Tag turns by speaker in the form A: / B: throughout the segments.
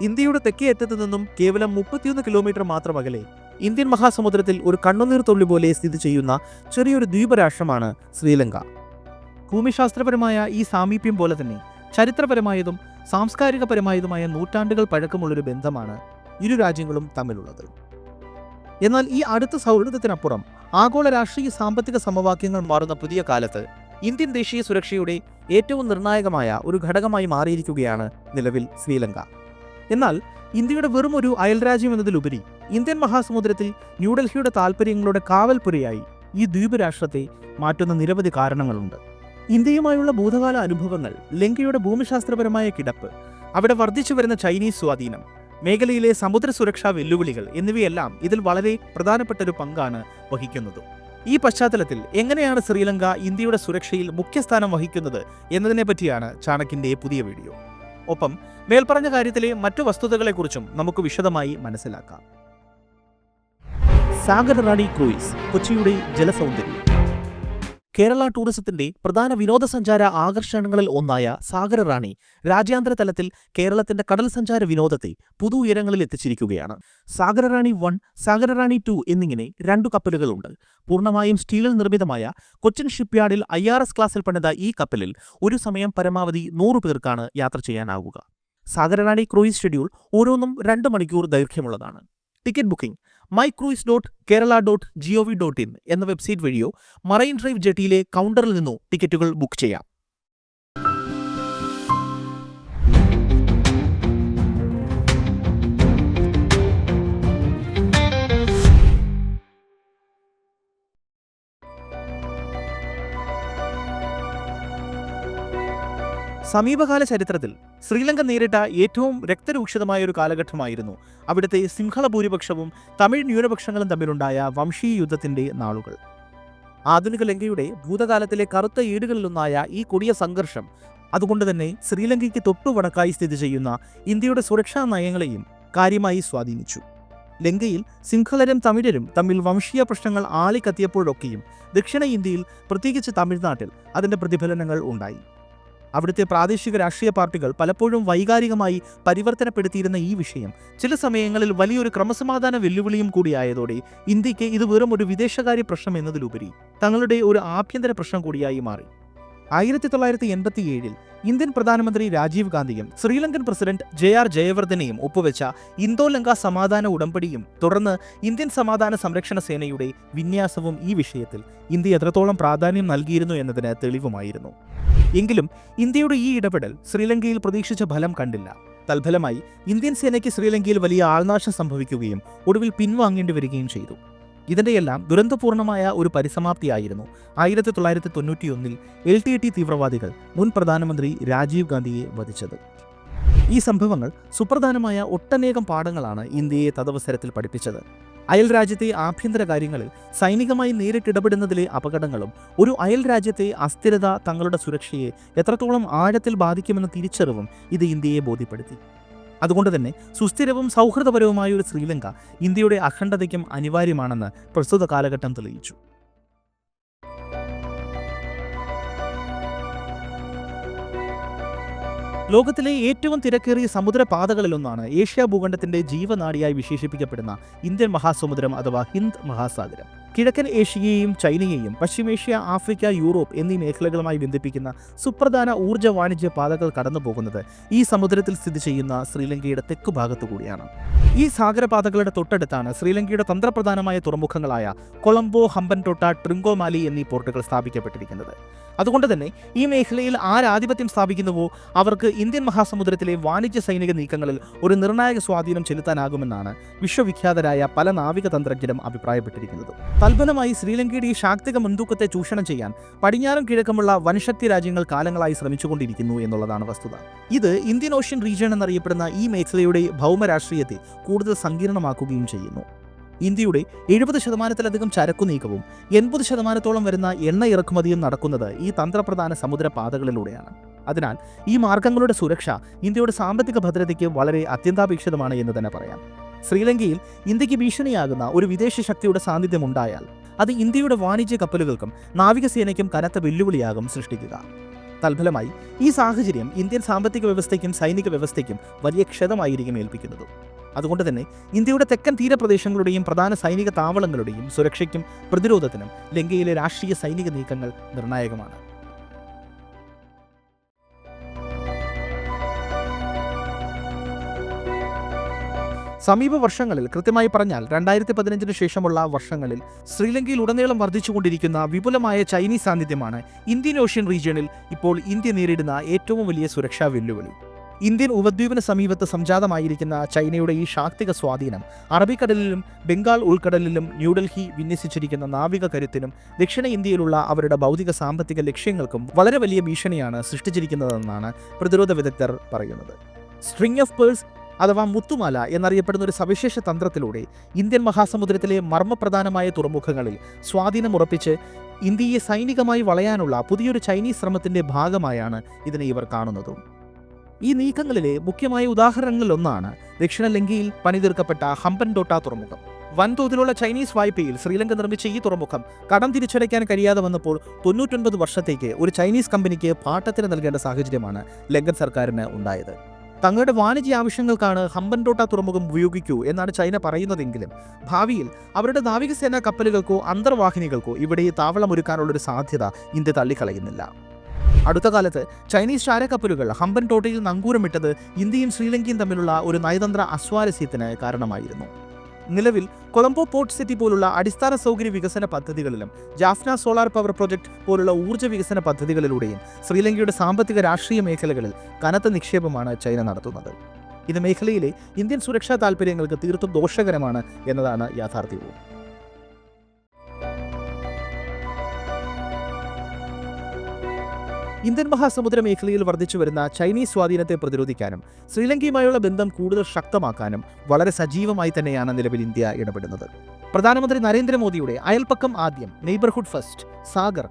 A: ഇന്ത്യയുടെ തെക്കേ അറ്റത്തു നിന്നും കേവലം മുപ്പത്തിയൊന്ന് കിലോമീറ്റർ മാത്രം അകലെ ഇന്ത്യൻ മഹാസമുദ്രത്തിൽ ഒരു കണ്ണുനീർ തുള്ളി പോലെ സ്ഥിതി ചെയ്യുന്ന ചെറിയൊരു ദ്വീപരാഷ്ട്രമാണ് ശ്രീലങ്ക. ഭൂമിശാസ്ത്രപരമായ ഈ സാമീപ്യം പോലെ തന്നെ ചരിത്രപരമായതും സാംസ്കാരികപരമായതുമായ നൂറ്റാണ്ടുകൾ പഴക്കമുള്ളൊരു ബന്ധമാണ് ഇരു രാജ്യങ്ങളും തമ്മിലുള്ളത്. എന്നാൽ ഈ അടുത്ത സൗഹൃദത്തിനപ്പുറം ആഗോള രാഷ്ട്രീയ സാമ്പത്തിക സമവാക്യങ്ങൾ മാറുന്ന പുതിയ കാലത്ത് ഇന്ത്യൻ ദേശീയ സുരക്ഷയുടെ ഏറ്റവും നിർണായകമായ ഒരു ഘടകമായി മാറിയിരിക്കുകയാണ് നിലവിൽ ശ്രീലങ്ക. എന്നാൽ ഇന്ത്യയുടെ വെറും ഒരു അയൽരാജ്യം എന്നതിലുപരി ഇന്ത്യൻ മഹാസമുദ്രത്തിൽ ന്യൂഡൽഹിയുടെ താൽപ്പര്യങ്ങളുടെ കാവൽപുരയായി ഈ ദ്വീപ് രാഷ്ട്രത്തെ മാറ്റുന്ന നിരവധി കാരണങ്ങളുണ്ട്. ഇന്ത്യയുമായുള്ള ഭൂതകാല അനുഭവങ്ങൾ ലങ്കയുടെ ഭൂമിശാസ്ത്രപരമായ കിടപ്പ് അവിടെ വർദ്ധിച്ചു വരുന്ന ചൈനീസ് സ്വാധീനം മേഖലയിലെ സമുദ്ര സുരക്ഷാ വെല്ലുവിളികൾ എന്നിവയെല്ലാം ഇതിൽ വളരെ പ്രധാനപ്പെട്ട ഒരു പങ്കാണ് വഹിക്കുന്നത്. ഈ പശ്ചാത്തലത്തിൽ എങ്ങനെയാണ് ശ്രീലങ്ക ഇന്ത്യയുടെ സുരക്ഷയിൽ മുഖ്യസ്ഥാനം വഹിക്കുന്നത് എന്നതിനെപ്പറ്റിയാണ് പറ്റിയാണ് ചാണകിന്റെ പുതിയ വീഡിയോ. ഒപ്പം മേൽപ്പറഞ്ഞ കാര്യത്തിലെ മറ്റു വസ്തുതകളെക്കുറിച്ചും നമുക്ക് വിശദമായി മനസ്സിലാക്കാം. സാഗർ റാണി ക്രൂയിസ് കൊച്ചിയുടെ ജലസൗന്ദര്യം. കേരള ടൂറിസത്തിന്റെ പ്രധാന വിനോദസഞ്ചാര ആകർഷണങ്ങളിൽ ഒന്നായ സാഗര റാണി രാജ്യാന്തര തലത്തിൽ കേരളത്തിന്റെ കടൽ സഞ്ചാര വിനോദത്തെ പുതു ഉയരങ്ങളിൽ എത്തിച്ചിരിക്കുകയാണ്. സാഗര റാണി വൺ സാഗര റാണി ടു എന്നിങ്ങനെ രണ്ടു കപ്പലുകളുണ്ട്. പൂർണമായും സ്റ്റീലിൽ നിർമ്മിതമായ കൊച്ചിൻ ഷിപ്പ്യാർഡിൽ ഐ ആർ എസ് ക്ലാസ്സിൽ പണിത ഈ കപ്പലിൽ ഒരു സമയം പരമാവധി നൂറു പേർക്കാണ് യാത്ര ചെയ്യാനാവുക. സാഗര റാണി ക്രൂയിസ് ഷെഡ്യൂൾ ഓരോന്നും രണ്ട് മണിക്കൂർ ദൈർഘ്യമുള്ളതാണ്. Ticket booking my cruise dot Kerala dot G O V dot in എന്ന വെബ്സൈറ്റ് വഴിയോ മറൈൻ ഡ്രൈവ് ജെട്ടിയിലെ കൗണ്ടറിൽ നിന്നോ ടിക്കറ്റുകൾ ബുക്ക് ചെയ്യാം. സമീപകാല ചരിത്രത്തിൽ ശ്രീലങ്ക നേരിട്ട ഏറ്റവും രക്തരൂക്ഷിതമായ ഒരു കാലഘട്ടമായിരുന്നു അവിടുത്തെ സിംഹള ഭൂരിപക്ഷവും തമിഴ് ന്യൂനപക്ഷങ്ങളും തമ്മിലുണ്ടായ വംശീയ യുദ്ധത്തിന്റെ നാളുകൾ. ആധുനിക ലങ്കയുടെ ഭൂതകാലത്തിലെ കറുത്ത ഈടുകളിലൊന്നായ ഈ കൊടിയ സംഘർഷം അതുകൊണ്ട് തന്നെ ശ്രീലങ്കയ്ക്ക് തൊട്ടു വടക്കായി സ്ഥിതി ചെയ്യുന്ന ഇന്ത്യയുടെ സുരക്ഷാ നയങ്ങളെയും കാര്യമായി സ്വാധീനിച്ചു. ലങ്കയിൽ സിംഹളരും തമിഴരും തമ്മിൽ വംശീയ പ്രശ്നങ്ങൾ ആളിക്കത്തിയപ്പോഴൊക്കെയും ദക്ഷിണ ഇന്ത്യയിൽ പ്രത്യേകിച്ച് തമിഴ്നാട്ടിൽ അതിന്റെ പ്രതിഫലനങ്ങൾ ഉണ്ടായി. അവിടുത്തെ പ്രാദേശിക രാഷ്ട്രീയ പാർട്ടികൾ പലപ്പോഴും വൈകാരികമായി പരിവർത്തനപ്പെടുത്തിയിരുന്ന ഈ വിഷയം. ചില സമയങ്ങളിൽ വലിയൊരു ക്രമസമാധാന വെല്ലുവിളിയും കൂടിയായതോടെ ഇന്ത്യയ്ക്ക് ഇത് വെറും ഒരു വിദേശകാര്യ പ്രശ്നം എന്നതിലുപരി തങ്ങളുടെ ഒരു ആഭ്യന്തര പ്രശ്നം കൂടിയായി മാറി. ആയിരത്തി തൊള്ളായിരത്തി എൺപത്തിയേഴിൽ ഇന്ത്യൻ പ്രധാനമന്ത്രി രാജീവ് ഗാന്ധിയും ശ്രീലങ്കൻ പ്രസിഡന്റ് ജെ ആർ ജയവർദ്ധനെയും ഒപ്പുവെച്ച ഇന്തോ ലങ്ക സമാധാന ഉടമ്പടിയും തുടർന്ന് ഇന്ത്യൻ സമാധാന സംരക്ഷണ സേനയുടെ വിന്യാസവും ഈ വിഷയത്തിൽ ഇന്ത്യ എത്രത്തോളം പ്രാധാന്യം നൽകിയിരുന്നു എന്നതിന് തെളിവുമായിരുന്നു. എങ്കിലും ഇന്ത്യയുടെ ഈ ഇടപെടൽ ശ്രീലങ്കയിൽ പ്രതീക്ഷിച്ച ഫലം കണ്ടില്ല. തൽഫലമായി ഇന്ത്യൻ സേനയ്ക്ക് ശ്രീലങ്കയിൽ വലിയ ആൾനാശം സംഭവിക്കുകയും ഒടുവിൽ പിൻവാങ്ങേണ്ടി വരികയും ചെയ്തു. ഇതിന്റെയെല്ലാം ദുരന്തപൂർണമായ ഒരു പരിസമാപ്തിയായിരുന്നു. ആയിരത്തി തൊള്ളായിരത്തി തൊണ്ണൂറ്റിയൊന്നിൽ എൽ ടി ടി തീവ്രവാദികൾ മുൻ പ്രധാനമന്ത്രി രാജീവ് ഗാന്ധിയെ വധിച്ചത്. ഈ സംഭവങ്ങൾ സുപ്രധാനമായ ഒട്ടനേകം പാഠങ്ങളാണ് ഇന്ത്യയെ തദവസരത്തിൽ പഠിപ്പിച്ചത്. അയൽ രാജ്യത്തെ ആഭ്യന്തര കാര്യങ്ങളിൽ സൈനികമായി നേരിട്ടിടപെടുന്നതിലെ അപകടങ്ങളും ഒരു അയൽ രാജ്യത്തെ അസ്ഥിരത തങ്ങളുടെ സുരക്ഷയെ എത്രത്തോളം ആഴത്തിൽ ബാധിക്കുമെന്ന തിരിച്ചറിവും ഇത് ഇന്ത്യയെ ബോധ്യപ്പെടുത്തി. അതുകൊണ്ട് തന്നെ സുസ്ഥിരവും സൗഹൃദപരവുമായ ഒരു ശ്രീലങ്ക ഇന്ത്യയുടെ അഖണ്ഡതയ്ക്കും അനിവാര്യമാണെന്ന് പ്രസ്തുത കാലഘട്ടം തെളിയിച്ചു. ലോകത്തിലെ ഏറ്റവും തിരക്കേറിയ സമുദ്രപാതകളിലൊന്നാണ് ഏഷ്യ ഭൂഖണ്ഡത്തിന്റെ ജീവനാടിയായി വിശേഷിപ്പിക്കപ്പെടുന്ന ഇന്ത്യൻ മഹാസമുദ്രം അഥവാ ഹിന്ദ് മഹാസാഗരം. കിഴക്കൻ ഏഷ്യയെയും ചൈനയെയും പശ്ചിമേഷ്യ ആഫ്രിക്ക യൂറോപ്പ് എന്നീ മേഖലകളുമായി ബന്ധിപ്പിക്കുന്ന സുപ്രധാന ഊർജ വാണിജ്യ പാതകൾ കടന്നു പോകുന്നത് ഈ സമുദ്രത്തിൽ സ്ഥിതി ചെയ്യുന്ന ശ്രീലങ്കയുടെ തെക്കു ഭാഗത്തു കൂടിയാണ്. ഈ സാഗരപാതകളുടെ തൊട്ടടുത്താണ് ശ്രീലങ്കയുടെ തന്ത്രപ്രധാനമായ തുറമുഖങ്ങളായ കൊളംബോ ഹമ്പൻടോട്ട ട്രിങ്കോമാലി എന്നീ പോർട്ടുകൾ സ്ഥാപിക്കപ്പെട്ടിരിക്കുന്നത്. അതുകൊണ്ട് തന്നെ ഈ മേഖലയിൽ ആരാധിപത്യം സ്ഥാപിക്കുന്നുവോ അവർക്ക് ഇന്ത്യൻ മഹാസമുദ്രത്തിലെ വാണിജ്യ സൈനിക നീക്കങ്ങളിൽ ഒരു നിർണായക സ്വാധീനം ചെലുത്താനാകുമെന്നാണ് വിശ്വവിഖ്യാതരായ പല നാവിക തന്ത്രജ്ഞരും അഭിപ്രായപ്പെട്ടിരിക്കുന്നത്. തൽഫലമായി ശ്രീലങ്കയുടെ ഈ ശാക്തിക മുൻതൂക്കത്തെ ചൂഷണം ചെയ്യാൻ പടിഞ്ഞാറും കിഴക്കുമുള്ള വൻശക്തി രാജ്യങ്ങൾ കാലങ്ങളായി ശ്രമിച്ചുകൊണ്ടിരിക്കുന്നു എന്നുള്ളതാണ് വസ്തുത. ഇത് ഇന്ത്യൻ ഓഷ്യൻ റീജിയൻ എന്നറിയപ്പെടുന്ന ഈ മേഖലയുടെ ഭൗമരാഷ്ട്രീയത്തെ കൂടുതൽ സങ്കീർണമാക്കുകയും ചെയ്യുന്നു. ഇന്ത്യയുടെ എഴുപത് ശതമാനത്തിലധികം ചരക്കു നീക്കവും എൺപത് ശതമാനത്തോളം വരുന്ന എണ്ണ ഇറക്കുമതിയും നടക്കുന്നത് ഈ തന്ത്രപ്രധാന സമുദ്രപാതകളിലൂടെയാണ്. അതിനാൽ ഈ മാർഗങ്ങളുടെ സുരക്ഷ ഇന്ത്യയുടെ സാമ്പത്തിക ഭദ്രതയ്ക്ക് വളരെ അത്യന്താപേക്ഷിതമാണ് എന്ന് തന്നെ പറയാം. ശ്രീലങ്കയിൽ ഇന്ത്യയ്ക്ക് ഭീഷണിയാകുന്ന ഒരു വിദേശ ശക്തിയുടെ സാന്നിധ്യം ഉണ്ടായാൽ അത് ഇന്ത്യയുടെ വാണിജ്യ കപ്പലുകൾക്കും നാവികസേനയ്ക്കും കനത്ത വെല്ലുവിളിയാകും സൃഷ്ടിക്കുക. തൽഫലമായി ഈ സാഹചര്യം ഇന്ത്യൻ സാമ്പത്തിക വ്യവസ്ഥയ്ക്കും സൈനിക വ്യവസ്ഥയ്ക്കും വലിയ ക്ഷതമായിരിക്കും ഏൽപ്പിക്കുന്നത്. അതുകൊണ്ട് തന്നെ ഇന്ത്യയുടെ തെക്കൻ തീരപ്രദേശങ്ങളുടെയും പ്രധാന സൈനിക താവളങ്ങളുടെയും സുരക്ഷയ്ക്കും പ്രതിരോധത്തിനും ലങ്കയിലെ രാഷ്ട്രീയ സൈനിക നീക്കങ്ങൾ നിർണായകമാണ്. സമീപ വർഷങ്ങളിൽ കൃത്യമായി പറഞ്ഞാൽ രണ്ടായിരത്തി പതിനഞ്ചിന് ശേഷമുള്ള വർഷങ്ങളിൽ ശ്രീലങ്കയിൽ ഉടനീളം വർദ്ധിച്ചുകൊണ്ടിരിക്കുന്ന വിപുലമായ ചൈനീസ് സാന്നിധ്യമാണ് ഇന്ത്യൻ ഓഷ്യൻ റീജിയണിൽ ഇപ്പോൾ ഇന്ത്യ നേരിടുന്ന ഏറ്റവും വലിയ സുരക്ഷാ വെല്ലുവിളി. ഇന്ത്യൻ ഉപദ്വീപിന് സമീപത്ത് സംജാതമായിരിക്കുന്ന ചൈനയുടെ ഈ ശാക്തിക സ്വാധീനം അറബിക്കടലിലും ബംഗാൾ ഉൾക്കടലിലും ന്യൂഡൽഹി വിന്യസിച്ചിരിക്കുന്ന നാവിക കരുത്തിനും ദക്ഷിണ ഇന്ത്യയിലുള്ള അവരുടെ ഭൗതിക സാമ്പത്തിക ലക്ഷ്യങ്ങൾക്കും വളരെ വലിയ ഭീഷണിയാണ് സൃഷ്ടിച്ചിരിക്കുന്നതെന്നാണ് പ്രതിരോധ വിദഗ്ധർ പറയുന്നത്. സ്ട്രിംഗ് ഓഫ് പേഴ്സ് അഥവാ മുത്തുമാല എന്നറിയപ്പെടുന്ന ഒരു സവിശേഷ തന്ത്രത്തിലൂടെ ഇന്ത്യൻ മഹാസമുദ്രത്തിലെ മർമ്മപ്രധാനമായ തുറമുഖങ്ങളിൽ സ്വാധീനം ഉറപ്പിച്ച് ഇന്ത്യയെ സൈനികമായി വളയാനുള്ള പുതിയൊരു ചൈനീസ് ശ്രമത്തിന്റെ ഭാഗമായാണ് ഇതിനെ ഇവർ കാണുന്നത്. ഈ നീക്കങ്ങളിലെ മുഖ്യമായ ഉദാഹരണങ്ങളിലൊന്നാണ് ദക്ഷിണ ലങ്കയിൽ പണിതീർക്കപ്പെട്ട ഹമ്പൻഡോട്ട തുറമുഖം. വൻതോതിലുള്ള ചൈനീസ് വായ്പയിൽ ശ്രീലങ്ക നിർമ്മിച്ച ഈ തുറമുഖം കടം തിരിച്ചടയ്ക്കാൻ കഴിയാതെ വന്നപ്പോൾ തൊണ്ണൂറ്റൊൻപത് വർഷത്തേക്ക് ഒരു ചൈനീസ് കമ്പനിക്ക് പാട്ടത്തിന് നൽകേണ്ട സാഹചര്യമാണ് ലങ്കൻ സർക്കാരിന് ഉണ്ടായത്. തങ്ങളുടെ വാണിജ്യ ആവശ്യങ്ങൾക്കാണ് ഹമ്പൻടോട്ട തുറമുഖം ഉപയോഗിക്കൂ എന്നാണ് ചൈന പറയുന്നതെങ്കിലും ഭാവിയിൽ അവരുടെ നാവികസേനാ കപ്പലുകൾക്കോ അന്തർവാഹിനികൾക്കോ ഇവിടെ ഈ താവളമൊരുക്കാനുള്ളൊരു സാധ്യത ഇന്ത്യ തള്ളിക്കളയുന്നില്ല. അടുത്ത കാലത്ത് ചൈനീസ് ചാരക്കപ്പലുകൾ ഹമ്പൻ ടോട്ടയിൽ നങ്കൂരമിട്ടത് ഇന്ത്യയും ശ്രീലങ്കയും തമ്മിലുള്ള ഒരു നയതന്ത്ര അസ്വാരസ്യത്തിന് കാരണമായിരുന്നു. നിലവിൽ കൊളംബോ പോർട്ട് സിറ്റി പോലുള്ള അടിസ്ഥാന സൗകര്യ വികസന പദ്ധതികളിലും ജാഫ്ന സോളാർ പവർ പ്രൊജക്ട് പോലുള്ള ഊർജ വികസന പദ്ധതികളിലൂടെയും ശ്രീലങ്കയുടെ സാമ്പത്തിക രാഷ്ട്രീയ മേഖലകളിൽ കനത്ത നിക്ഷേപമാണ് ചൈന നടത്തുന്നത്. ഇത് മേഖലയിലെ ഇന്ത്യൻ സുരക്ഷാ താൽപ്പര്യങ്ങൾക്ക് തീർത്തും ദോഷകരമാണ് എന്നതാണ് യാഥാർത്ഥ്യവും. ഇന്ത്യൻ മഹാസമുദ്ര മേഖലയിൽ വർദ്ധിച്ചു വരുന്ന ചൈനീസ് സ്വാധീനത്തെ പ്രതിരോധിക്കാനും ശ്രീലങ്കയുമായുള്ള ബന്ധം കൂടുതൽ ശക്തമാക്കാനും വളരെ സജീവമായി തന്നെയാണ് നിലവിൽ ഇന്ത്യ ഇടപെടുന്നത്. പ്രധാനമന്ത്രി നരേന്ദ്രമോദിയുടെ അയൽപ്പക്കം ആദ്യം neighbourhood first Sagar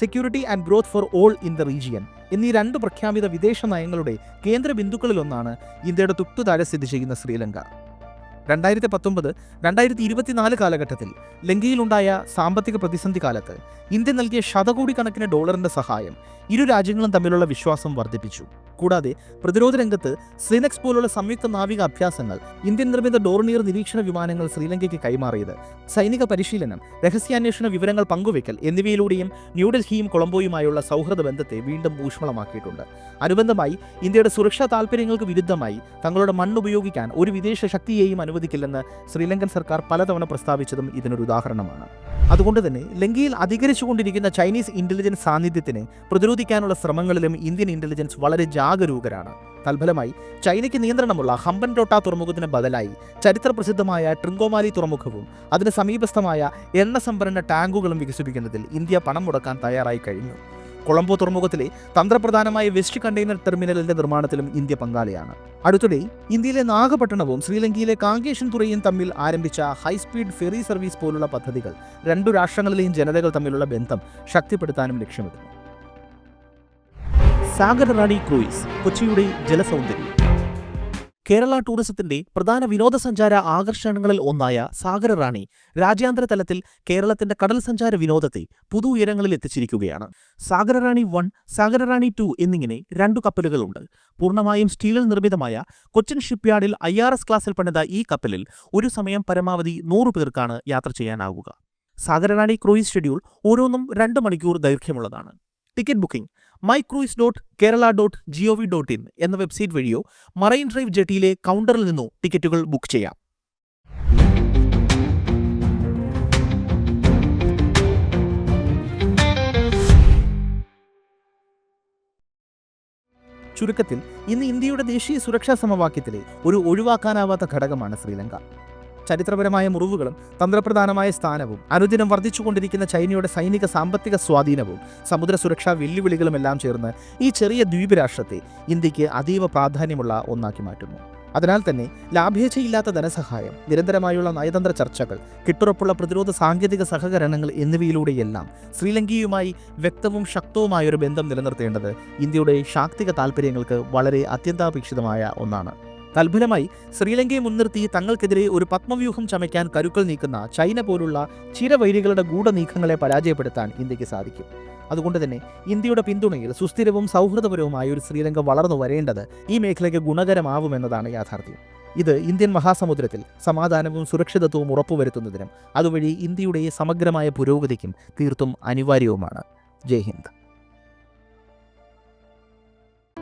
A: security and growth for all in the region എന്നീ രണ്ട് പ്രഖ്യാപിത വിദേശ നയങ്ങളുടെ കേന്ദ്ര ബിന്ദുക്കളിലൊന്നാണ് ഇന്ത്യയുടെ തൊട്ടുതാഴെ സ്ഥിതി ചെയ്യുന്ന ശ്രീലങ്ക. രണ്ടായിരത്തി പത്തൊമ്പത് രണ്ടായിരത്തി ഇരുപത്തിനാല് കാലഘട്ടത്തിൽ ലങ്കയിലുണ്ടായ സാമ്പത്തിക പ്രതിസന്ധി കാലത്ത് ഇന്ത്യ നൽകിയ ശതകോടി കണക്കിന് ഡോളറിന്റെ സഹായം ഇരു രാജ്യങ്ങളും തമ്മിലുള്ള വിശ്വാസം വർദ്ധിപ്പിച്ചു. കൂടാതെ പ്രതിരോധ രംഗത്ത് സിനക്സ് പോലുള്ള സംയുക്ത നാവിക അഭ്യാസങ്ങൾ ഇന്ത്യൻ നിർമ്മിത ഡോർണിയർ നിരീക്ഷണ വിമാനങ്ങൾ ശ്രീലങ്കയ്ക്ക് കൈമാറിയത് സൈനിക പരിശീലനം രഹസ്യാന്വേഷണ വിവരങ്ങൾ പങ്കുവയ്ക്കൽ എന്നിവയിലൂടെയും ന്യൂഡൽഹിയും കൊളംബോയുമായുള്ള സൗഹൃദ ബന്ധത്തെ വീണ്ടും ഊഷ്മളമാക്കിയിട്ടുണ്ട്. അനുബന്ധമായി ഇന്ത്യയുടെ സുരക്ഷാ താൽപ്പര്യങ്ങൾക്ക് വിരുദ്ധമായി തങ്ങളുടെ മണ്ണുപയോഗിക്കാൻ ഒരു വിദേശ ശക്തിയെയും അനുവദിക്കില്ലെന്ന് ശ്രീലങ്കൻ സർക്കാർ പലതവണ പ്രസ്താവിച്ചതും ഇതിനൊരു ഉദാഹരണമാണ്. അതുകൊണ്ട് തന്നെ ലങ്കയിൽ അധികരിച്ചുകൊണ്ടിരിക്കുന്ന ചൈനീസ് ഇന്റലിജൻസ് സാന്നിധ്യത്തിനെ പ്രതിരോധിക്കാനുള്ള ശ്രമങ്ങളിലും ഇന്ത്യൻ ഇന്റലിജൻസ് വളരെ ജാഗരൂകരാണ്. തൽഫലമായി ചൈനയ്ക്ക് നിയന്ത്രണമുള്ള ഹമ്പൻടോട്ട തുറമുഖത്തിന് ബദലായി ചരിത്രപ്രസിദ്ധമായ ട്രിങ്കോമാലി തുറമുഖവും അതിന് സമീപസ്ഥമായ എണ്ണ സംഭരണ ടാങ്കുകളും വികസിപ്പിക്കുന്നതിൽ ഇന്ത്യ പണം മുടക്കാൻ തയ്യാറായി കഴിഞ്ഞു. കൊളംബോ തുറമുഖത്തിലെ തന്ത്രപ്രധാനമായ വെസ്റ്റ് കണ്ടെയ്നർ ടെർമിനലിന്റെ നിർമ്മാണത്തിലും ഇന്ത്യ പങ്കാളിയാണ്. അടുത്തിടെ ഇന്ത്യയിലെ നാഗപട്ടണവും ശ്രീലങ്കയിലെ കാങ്കേഷൻ തുറയും തമ്മിൽ ആരംഭിച്ച ഹൈസ്പീഡ് ഫെറി സർവീസ് പോലുള്ള പദ്ധതികൾ രണ്ടു രാഷ്ട്രങ്ങളിലെയും ജനതകൾ തമ്മിലുള്ള ബന്ധം ശക്തിപ്പെടുത്താനും ലക്ഷ്യമിടുന്നു. സാഗർ റാണി ക്രൂയിസ് കൊച്ചിയുടെ ജലസൗന്ദര്യം. കേരള ടൂറിസത്തിന്റെ പ്രധാന വിനോദസഞ്ചാര ആകർഷണങ്ങളിൽ ഒന്നായ സാഗര റാണി രാജ്യാന്തര തലത്തിൽ കേരളത്തിന്റെ കടൽ സഞ്ചാര വിനോദത്തെ പുതു ഉയരങ്ങളിൽ എത്തിച്ചിരിക്കുകയാണ്. സാഗര റാണി വൺ സാഗര റാണി ടു എന്നിങ്ങനെ രണ്ടു കപ്പലുകളുണ്ട്. പൂർണമായും സ്റ്റീലിൽ നിർമ്മിതമായ കൊച്ചിൻ ഷിപ്പ്യാർഡിൽ ഐ ആർ എസ് ക്ലാസ്സിൽ പണിത ഈ കപ്പലിൽ ഒരു സമയം പരമാവധി നൂറ് പേർക്കാണ് യാത്ര ചെയ്യാനാവുക. സാഗര റാണി ക്രൂയിസ് ഷെഡ്യൂൾ ഓരോന്നും രണ്ട് മണിക്കൂർ ദൈർഘ്യമുള്ളതാണ്. Ticket booking my cruise dot Kerala dot G O V dot in എന്ന വെബ്സൈറ്റ് വഴിയോ മറൈൻ ഡ്രൈവ് ജെട്ടിയിലെ കൗണ്ടറിൽ നിന്നോ ടിക്കറ്റുകൾ ബുക്ക് ചെയ്യാം. ചുരുക്കത്തിൽ ഇന്ന് ഇന്ത്യയുടെ ദേശീയ സുരക്ഷാ സമവാക്യത്തിലെ ഒരു ഒഴിവാക്കാനാവാത്ത ഘടകമാണ് ശ്രീലങ്ക. ചരിത്രപരമായ മുറിവുകളും തന്ത്രപ്രധാനമായ സ്ഥാനവും അനുദിനം വർദ്ധിച്ചുകൊണ്ടിരിക്കുന്ന ചൈനയുടെ സൈനിക സാമ്പത്തിക സ്വാധീനവും സമുദ്ര സുരക്ഷാ വെല്ലുവിളികളും എല്ലാം ചേർന്ന് ഈ ചെറിയ ദ്വീപ് രാഷ്ട്രത്തെ ഇന്ത്യയ്ക്ക് അതീവ പ്രാധാന്യമുള്ള ഒന്നാക്കി മാറ്റുന്നു. അതിനാൽ തന്നെ ലാഭേച്ഛയില്ലാത്ത ധനസഹായം നിരന്തരമായുള്ള നയതന്ത്ര ചർച്ചകൾ കിട്ടുറപ്പുള്ള പ്രതിരോധ സാങ്കേതിക സഹകരണങ്ങൾ എന്നിവയിലൂടെയെല്ലാം ശ്രീലങ്കയുമായി വ്യക്തവും ശക്തവുമായ ഒരു ബന്ധം നിലനിർത്തേണ്ടത് ഇന്ത്യയുടെ ശാക്തിക താൽപ്പര്യങ്ങൾക്ക് വളരെ അത്യന്താപേക്ഷിതമായ ഒന്നാണ്. തൽഫലമായി ശ്രീലങ്കയെ മുൻനിർത്തി തങ്ങൾക്കെതിരെ ഒരു പത്മവ്യൂഹം ചമയ്ക്കാൻ കരുക്കൾ നീക്കുന്ന ചൈന പോലുള്ള ചിരവൈരികളുടെ ഗൂഢനീക്കങ്ങളെ പരാജയപ്പെടുത്താൻ ഇന്ത്യയ്ക്ക് സാധിക്കും. അതുകൊണ്ട് തന്നെ ഇന്ത്യയുടെ പിന്തുണയിൽ സുസ്ഥിരവും സൗഹൃദപരവുമായ ഒരു ശ്രീലങ്ക വളർന്നു വരേണ്ടത് ഈ മേഖലയ്ക്ക് ഗുണകരമാവുമെന്നതാണ് യാഥാർത്ഥ്യം. ഇത് ഇന്ത്യൻ മഹാസമുദ്രത്തിൽ സമാധാനവും സുരക്ഷിതത്വവും ഉറപ്പുവരുത്തുന്നതിനും അതുവഴി ഇന്ത്യയുടെ സമഗ്രമായ പുരോഗതിക്കും തീർത്തും അനിവാര്യവുമാണ്. ജയ് ഹിന്ദ്.